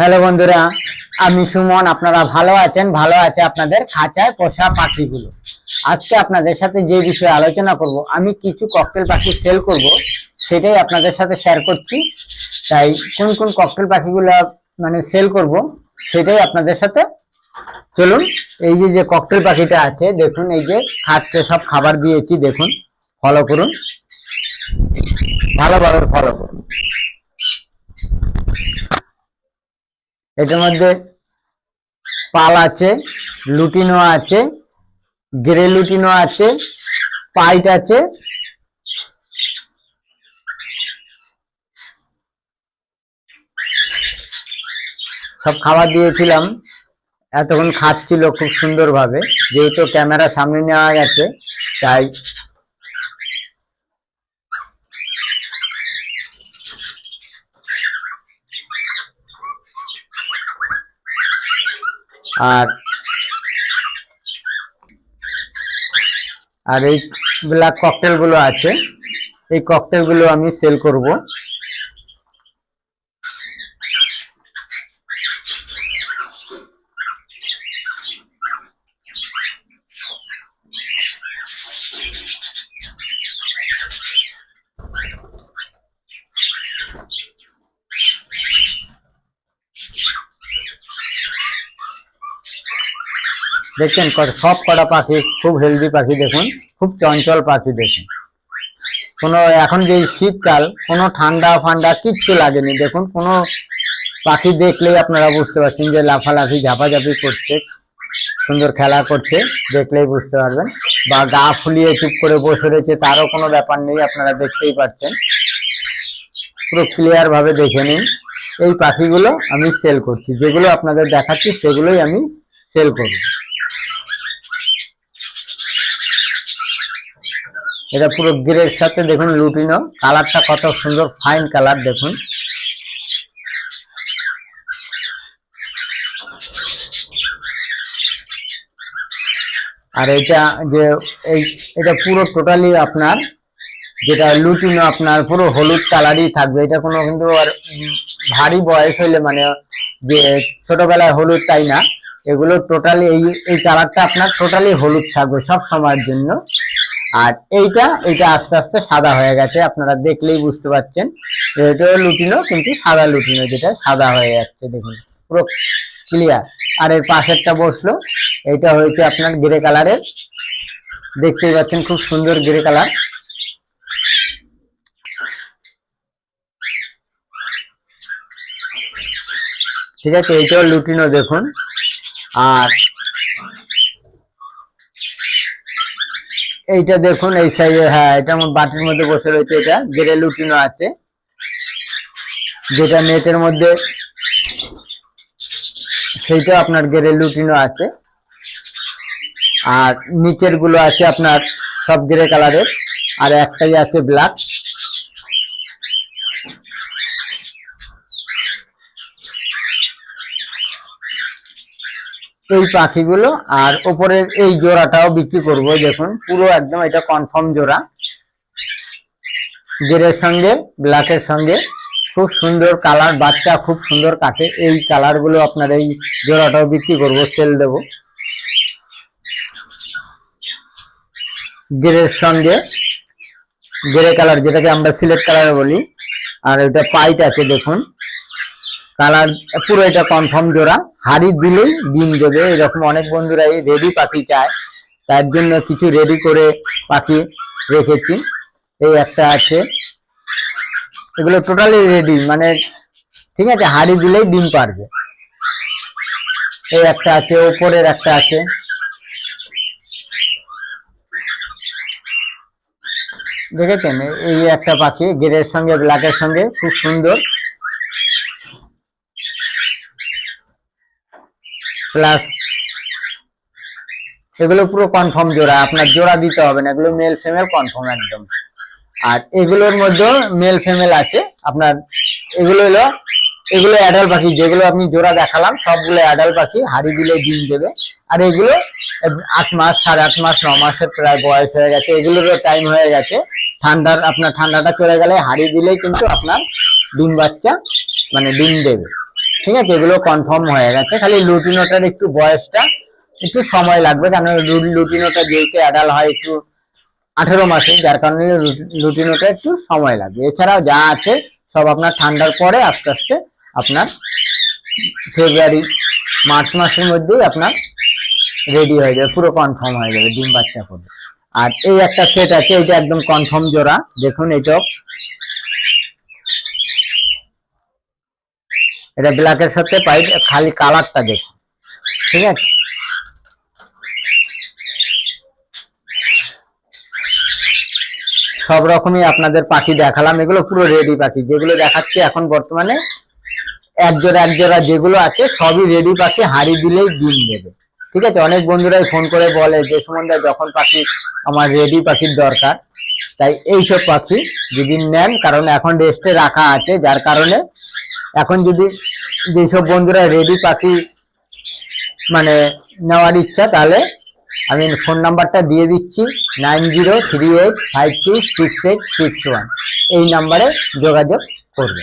Hello বন্ধুরা, আমি সুমন, আপনারা ভালো আছেন? ভালো আছে আপনাদের খাঁচায় পোষা পাখিগুলো। আজকে আপনাদের সাথে যে বিষয়ে আলোচনা করব, আমি কিছু ককটেল পাখি সেল করব, সেটাই আপনাদের সাথে শেয়ার করছি। তাই কোন কোন ককটেল পাখিগুলো মানে সেল করব, সেটাই আপনাদের সাথে। চলুন, এই যে যে ককটেল পাখিটা আছে, দেখুন, এই যে খাচ্ছে, সব খাবার দিয়েছি, দেখুন ফলো করুন। ভালো ভালোভাবে ফলো করুন। এটার মধ্যে পাল আছে, লুটিনো আছে গ্রে লুটিনো আছে, পাইট আছে। সব খাবার দিয়েছিলাম। এতক্ষণ খাচ্ছিল খুব সুন্দরভাবে, যেহেতু ক্যামেরা সামনে নেওয়া গেছে, তাই আর আর এই ব্ল্যাক ককটেলগুলো আছে এই ককটেলগুলো আমি সেল করব। দেখছেন সব কটা পাখি খুব হেলদি পাখি দেখুন, খুব চঞ্চল পাখি দেখুন। কোনো, এখন যে শীতকাল, কোনো ঠান্ডা ফান্ডা কিচ্ছু লাগেনি। দেখুন, কোনো পাখি দেখলেই আপনারা বুঝতে পারছেন যে লাফালাফি, ঝাপাঝাপি করছে, সুন্দর খেলা করছে, দেখলেই বুঝতে পারবেন। বা গা ফুলিয়ে চুপ করে বসে রয়েছে, তারও কোনো ব্যাপার নেই, আপনারা দেখতেই পাচ্ছেন। পুরো ক্লিয়ার ভাবে দেখে নিন। এই পাখিগুলো আমি সেল করছি। যেগুলো আপনাদের দেখাচ্ছি, সেগুলোই আমি সেল করব। এটা পুরো গ্রের সাথে দেখুন লুটিনো। কালারটা কত সুন্দর, ফাইন কালার দেখুন। আর এটা যে, এই, এটা পুরো টোটালি আপনার, যেটা লুটিনো আপনার পুরো হলুদ কালারই থাকবে। এটা কোনো কিন্তু আর ভারী বয়স হইলে মানে যে ছোটবেলায় হলুদ তাই না, এগুলো টোটালি এই এই কালারটা আপনার টোটালি হলুদ থাকবে সব সময়ের জন্য। আর এইটা এটা আস্তে আস্তে সাদা হয়ে গেছে, আপনারা দেখলেই বুঝতে পারছেন। এটাও লুটিনো, কিন্তু সাদা লুটিনো, যেটা সাদা হয়ে যাচ্ছে, দেখুন, পুরো ক্লিয়ার আর এর পাশেরটা বসল এটা হয়েছে আপনার গ্রে কালারের দেখতেই পাচ্ছেন, খুব সুন্দর গ্রে কালার ঠিক আছে, এইটাও লুটিনো, দেখুন। আর এইটা দেখুন, এই সাইজের হ্যাঁ এটা আমার বাটির মধ্যে বসে রয়েছে এটা গেরে লুটিনো আছে। যেটা নেটের মধ্যে, সেইটা আপনার গেড়ে লুটিনো আছে। আর নিচেরগুলো আছে আপনার সব গ্রে কালারের আর একটাই আছে ব্ল্যাক এই পাখিগুলো আর উপরের এই জোড়াটাও বিক্রি করব, দেখুন, পুরো একদম এটা কনফার্ম জোড়া। গেরের সঙ্গে ব্ল্যাকের সঙ্গে, খুব সুন্দর কালার বাচ্চা খুব সুন্দর কাটে, এই কালারগুলো আপনার এই জোড়াটাও বিক্রি করব সেল দেব। গেরের সঙ্গে গ্রে কালার যেটাকে আমরা সিলেক্ট কালার বলি, আর এটা পাইট আছে, দেখুন। কালার, পুরো এটা কনফার্ম জোড়া। হাড়ি দিলেই ডিম দেবে। এরকম অনেক বন্ধুরাই রেডি পাখি চায়। তার জন্য কিছু রেডি করে পাখি রেখেছি। এই একটা আছে। এগুলো টোটালি রেডি মানে ঠিক আছে, হাড়ি দিলেই ডিম পারবে। এই একটা আছে, ওপরের একটা আছে। দেখেছেন? এই একটা পাখি গেরের সঙ্গে, ব্ল্যাকের সঙ্গে, খুব সুন্দর। প্লাস এগুলো পুরো কনফার্ম জোড়া। আপনার জোড়া দিতে হবে না, এগুলো মেল ফিমেল কনফার্ম একদম। আর এগুলোর মধ্যে মেল ফিমেল আছে। আপনার এগুলো হলো, এগুলো অ্যাডাল পাখি, যেগুলো আপনি জোড়া দেখালাম, সবগুলো অ্যাডাল পাখি, হাড়ি দিলে ডিম দেবে। আর এগুলো আট মাস, সাড়ে আট মাস, ন মাসের প্রায় বয়স হয়ে গেছে। এগুলোরও টাইম হয়ে গেছে। ঠান্ডার, আপনার ঠান্ডাটা চলে গেলে হাড়ি দিলেই কিন্তু আপনার ডিম বাচ্চা মানে ডিম দেবে। ঠিক আছে, এগুলো কনফার্ম হয়ে গেছে। খালি লুটিনোটার একটু বয়সটা, একটু সময় লাগবে কারণ লুটিনোটা যেহেতু অ্যাডাল হয়, একটু আঠেরো মাসে যার কারণে লুটিনোটা একটু সময় লাগবে। এছাড়াও যা আছে, সব আপনার ঠান্ডার পরে আস্তে আস্তে আপনার ফেব্রুয়ারি মার্চ মাসের মধ্যেই আপনার রেডি হয়ে যাবে, পুরো কনফার্ম হয়ে যাবে, ডিম বাচ্চা করবে। আর এই একটা সেট আছে এটা একদম কনফার্ম জোড়া। দেখুন, এটাও এটা ব্ল্যাকের সাথে পাই খালি কালারটা দেখুন ঠিক আছে? সব রকমই আপনাদের পাখি দেখালাম। এগুলো পুরো রেডি পাখি। যেগুলো দেখাচ্ছি এখন বর্তমানে এক জোড়া এক জোড়া যেগুলো আছে, সবই রেডি পাখি। হাড়ি দিলেই ডিম দেবে। ঠিক আছে? অনেক বন্ধুরাই ফোন করে বলে যে, সুমনদা, যখন পাখি আমার রেডি পাখির দরকার, তাই এইসব পাখি যদি নেন, কারণ এখন রেস্টে রাখা আছে, যার কারণে এখন যদি যেসব বন্ধুরা রেডি পাখি মানে নেওয়ার ইচ্ছা, তাহলে আমি ফোন নাম্বারটা দিয়ে দিচ্ছি nine zero three eight five two six eight six one এই নাম্বারে যোগাযোগ করবে।